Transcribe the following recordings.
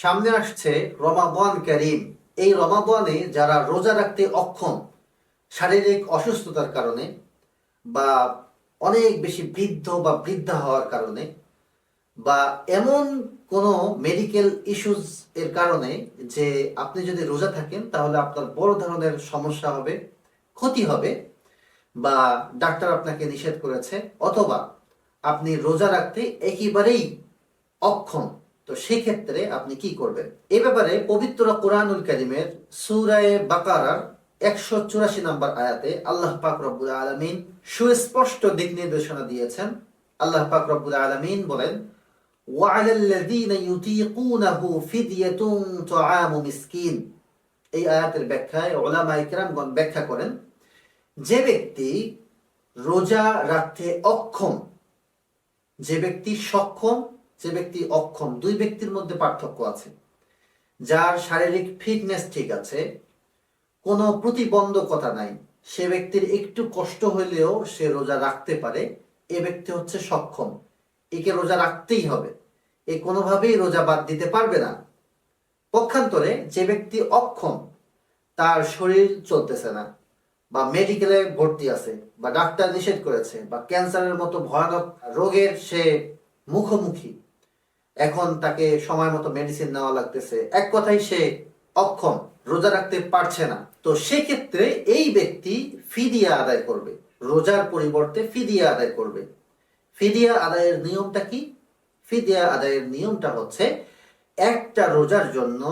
সামনে আসছে রমাদান করিম। এই রমাদানে যারা রোজা রাখতে অক্ষম, শারীরিক অসুস্থতার কারণে বা অনেক বেশি বৃদ্ধ বা বৃদ্ধা হওয়ার কারণে বা এমন কোনো মেডিকেল ইস্যুজ এর কারণে যে আপনি যদি রোজা থাকেন, তাহলে আপনার বড় ধরনের সমস্যা হবে, ক্ষতি হবে বা ডাক্তার আপনাকে নিষেধ করেছে, অথবা আপনি রোজা রাখতে একেবারেই অক্ষম। তো সেক্ষেত্রে আপনি কি করবেন এ ব্যাপারে পবিত্র কোরআনুল কারিমের সুরায়ে বাকারার একশো চুরাশি নম্বর আয়াতে আল্লাহ পাক রব্বুল আলমিন সুস্পষ্ট দিক নির্দেশনা দিয়েছেন আল্লাহ পাক রব্বুল আলমিন বলেন وعلى الذين يطيقونه فدية طعام مسكين এই আয়াতের ব্যাখ্যায় ওলামা ইকরামগণ ব্যাখ্যা করেন যে ব্যক্তি রোজা রাখতে অক্ষম যে ব্যক্তি সক্ষম যে ব্যক্তি অক্ষম। দুই ব্যক্তির মধ্যে পার্থক্য আছে। যার শারীরিক ফিটনেস ঠিক আছে, কোনো প্রতিবন্ধকতা নাই, সে ব্যক্তির একটু কষ্ট হলেও সে রোজা রাখতে পারে, এ ব্যক্তি হচ্ছে সক্ষম। একে রোজা রাখতেই হবে। এ কোনোভাবেই রোজা বাদ দিতে পারবে না। পক্ষান্তরে যে ব্যক্তি অক্ষম, তার শরীর চলতেছে না, বা মেডিকেলে ভর্তি আছে, বা ডাক্তার নিষেধ করেছে, বা ক্যান্সারের মতো ভয়ানক রোগের সে মুখোমুখি। এখন তাকে সময় মতো মেডিসিন নেওয়া লাগতেছে। এক কথাই সে অক্ষম, রোজা রাখতে পারছে না। তো সেক্ষেত্রে এই ব্যক্তি ফিদিয়া আদায় করবে। রোজার পরিবর্তে ফিদিয়া আদায় করবে। ফিদিয়া আদায়ের নিয়মটা কি? ফিদিয়া আদায়ের নিয়মটা হচ্ছে, একটা রোজার জন্য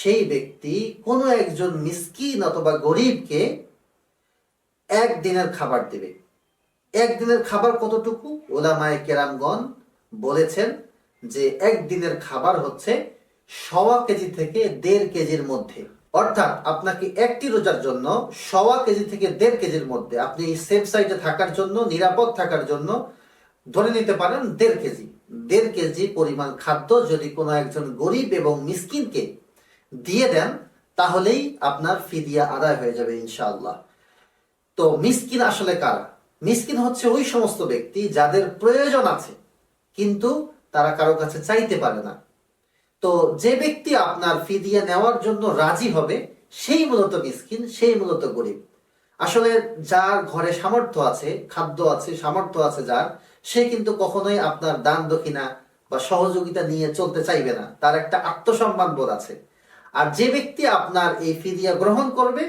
সেই ব্যক্তি কোনো একজন মিসকিন অথবা গরিবকে একদিনের খাবার দেবে। একদিনের খাবার কতটুকু? ওলামায়ে কেরামগণ বলেছেন যে একদিনের খাবার হচ্ছে সওয়া কেজি থেকে দেড় কেজির মধ্যে। অর্থাৎ আপনাকে একটি রোজার জন্য সওয়া কেজি থেকে দেড় কেজির মধ্যে আপনি সেফ সাইডে থাকার জন্য, নিরাপদ থাকার জন্য ধরে নিতে পারেন দেড় কেজি। দেড় কেজি পরিমাণ খাদ্য যদি কোনো একজন গরিব এবং মিসকিনকে দিয়ে দেন, তাহলেই আপনার ফিদিয়া আদায় হয়ে যাবে ইনশাআল্লাহ। তো মিসকিন আসলে কারা? মিসকিন হচ্ছে ওই সমস্ত ব্যক্তি যাদের প্রয়োজন আছে, কিন্তু তারা কারও কাছে চাইতে পারে না। তো যে ব্যক্তি আপনার ফিদিয়া নেওয়ার জন্য রাজি হবে, সেই মূলত মিসকিন, সেই মূলত গরিব। আসলে যার ঘরে সামর্থ্য আছে, খাদ্য আছে, সামর্থ্য আছে যার, সে কিন্তু কখনোই আপনার দান দক্ষিণা বা সহযোগিতা নিয়ে চলতে চাইবে না। তার একটা আত্মসম্মান বোধ আছে। আর যে ব্যক্তি আপনার এই ফিদিয়া গ্রহণ করবে,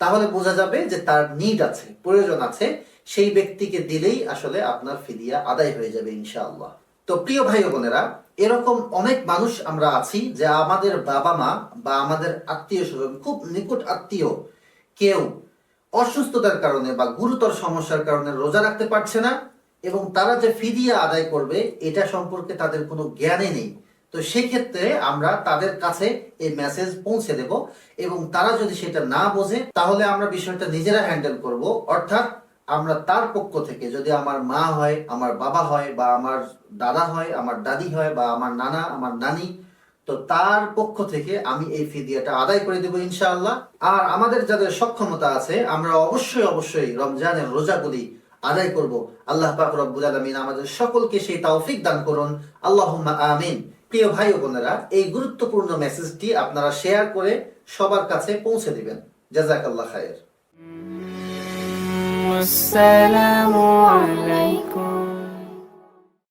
তাহলে বোঝা যাবে যে তার নিড আছে, প্রয়োজন আছে। সেই ব্যক্তিকে দিলেই আসলে আপনার ফিদিয়া আদায় হয়ে যাবে ইনশাআল্লাহ। তো প্রিয় ভাই বোনেরা, এরকম অনেক মানুষ আমরা আছি যে আমাদের বাবা মা বা আমাদের আত্মীয় স্বজন, খুব নিকট আত্মীয়, কেউ অসুস্থতার কারণে বা গুরুতর সমস্যার কারণে রোজা রাখতে পারছে না এবং তারা যে ফিদিয়া আদায় করবে, এটা সম্পর্কে তাদের কোনো জ্ঞানই নেই। তো সেক্ষেত্রে আমরা তাদের কাছে এই মেসেজ পৌঁছে দেব এবং তারা যদি সেটা না বোঝে, তাহলে আমরা বিষয়টা নিজেরা হ্যান্ডেল করব। অর্থাৎ আমরা তার পক্ষ থেকে যদি আমার মা হয়, আমার বাবা হয় বা আমার দাদা হয়, আমার দাদি হয় বা আমার নানা, আমার নানি, তো তার পক্ষ থেকে আমি এই ফিদিয়াটা আদায় করে দেবো ইনশাআল্লাহ। আর আমাদের যাদের সক্ষমতা আছে, আমরা অবশ্যই অবশ্যই রমজানের রোজাগুলি আদায় করব। আল্লাহ পাক রব্বুল আলামিন আমাদের সকলকে সেই তৌফিক দান করুন। আল্লাহ আমিন। প্রিয় ভাই বোনেরা, এই গুরুত্বপূর্ণ মেসেজটি আপনারা শেয়ার করে সবার কাছে পৌঁছে দিবেন। জাজাকাল্লাহ খায়ের। والسلام عليكم